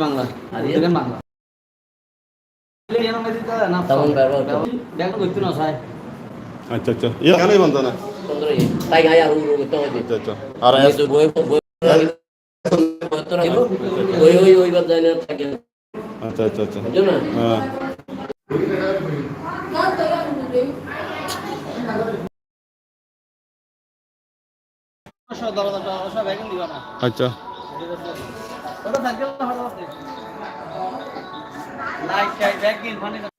বাংলা দেখেন বাংলা আচ্ছা আচ্ছা ইয়া কেন বান্ধা না তাই আচ্ছা লাইট টাইট ব্যাগ কিন মানে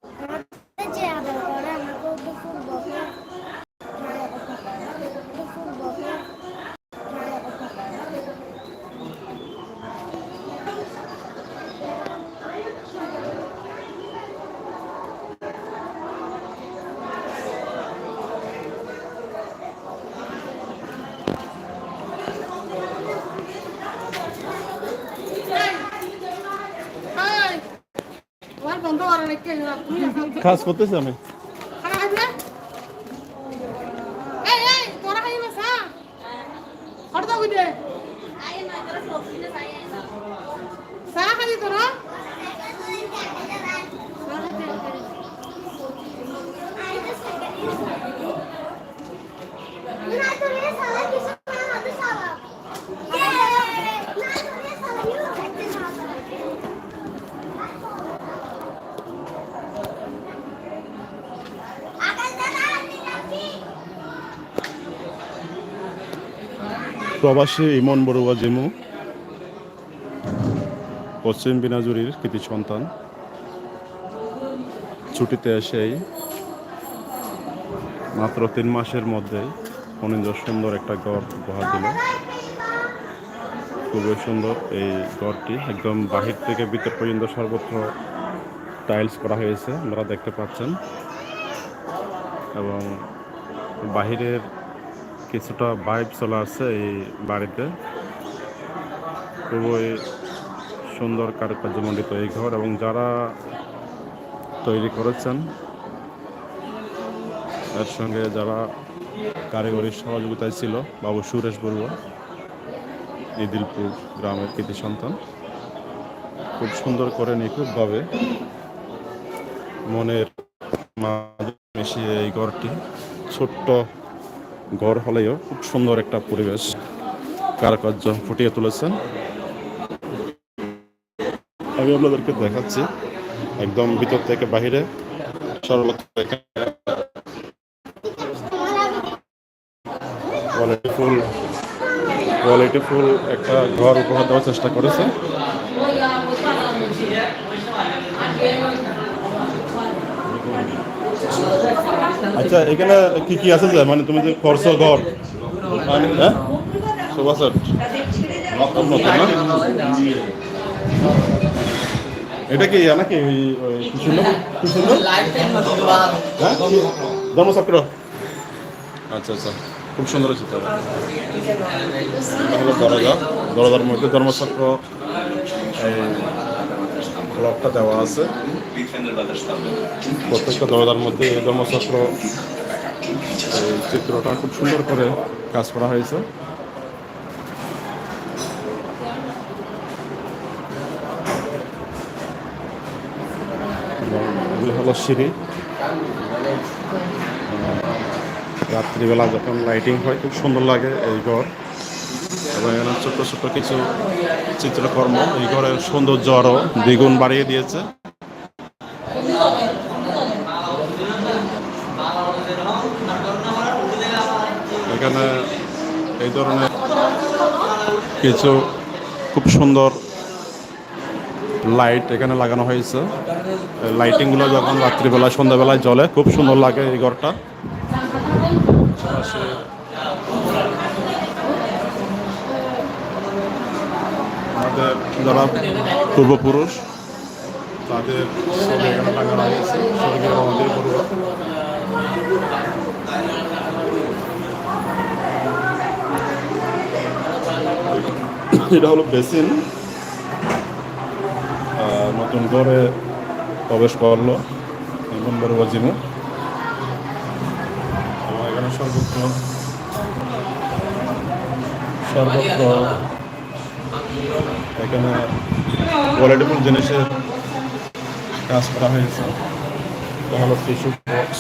কাজ করতেছি আমি। এই দাও বুঝে সা খাবি তোরা না তুমি সালা কিছু না হবে সালা না তুমি সালা ইউ করতে সালা আকাশ দাদা আপনি প্রবাসী ইমন বড়ুয়া জেমু, পশ্চিম বিনাজুরির কৃতি সন্তান। ছুটিতে এসেই মাত্র তিন মাসের মধ্যেই অনিন্দ সুন্দর একটা ঘর উপহার দিল। খুবই সুন্দর এই ঘরটি একদম বাহির থেকে ভিতর পর্যন্ত সর্বত্র টাইলস করা হয়েছে, আপনারা দেখতে পাচ্ছেন। এবং বাহিরের কিছুটা ভাইব চলে আসছে এই বাড়িতে। খুবই সুন্দর কারুকার্যমণ্ডিত এই ঘর এবং যারা তৈরি করেছেন, এর সঙ্গে যারা কারিগরি সহযোগিতায় ছিল, বাবু সুরেশ বড়ুয়া, ইদিলপুর গ্রামের কৃতি সন্তান। খুব সুন্দর করে নিখুঁতভাবে মনের মিশিয়ে এই ঘরটি ছোট্ট ঘর হলেও খুব সুন্দর একটা পরিবেশ। কারুকার্য ফুটিয়ে তুলেছেন। আমি আপনাদেরকে দেখাচ্ছি একদম ভিতর থেকে বাহিরে সরলতা। কোয়ালিটিফুল কোয়ালিটিফুল একটা ঘর উপহার দেওয়ার চেষ্টা করেছে। আচ্ছা এখানে কি কি আছে যে? মানে তুমি যে করছ ঘর? হ্যাঁ? সোফা সেট নতুন নতুন, না? এটা কি নাকি? হ্যাঁ? ধর্মচক্র। আচ্ছা আচ্ছা। খুব সুন্দর হয়েছে তো এটা হলো দরজা, দরজার মধ্যে ধর্মচক্র ব্লকটা দেওয়া আছে। প্রত্যেকটা দরজার মধ্যে এই চিত্রটা খুব সুন্দর করে কাজ করা হয়েছে। সিঁড়ি। রাত্রিবেলা যখন লাইটিং হয়, খুব সুন্দর লাগে এই ঘর। এবং এখানে ছোট্ট ছোট্ট কিছু চিত্রকর্ম, এই ঘরের সৌন্দর্য আরও দ্বিগুণ বাড়িয়ে দিয়েছে। এখানে এই ধরনের কিছু খুব সুন্দর লাইট এখানে লাগানো হয়েছে। লাইটিংগুলো যখন রাত্রিবেলা সন্ধ্যাবেলায় জ্বলে, খুব সুন্দর লাগে এই ঘরটা। আমাদের যারা পূর্বপুরুষ, তাদের ছবি এখানে লাগানো হয়েছে। স্বর্গীয় আমাদের পূর্ব। এটা হলো বেসিন। নতুন করে প্রবেশ করল। বড় বাজিমু এখানে সর্বত্র সর্বত্র এখানে কোয়ালিটিফুল জিনিসের কাজ করা হয়েছে। ভালো টিস্যু বক্স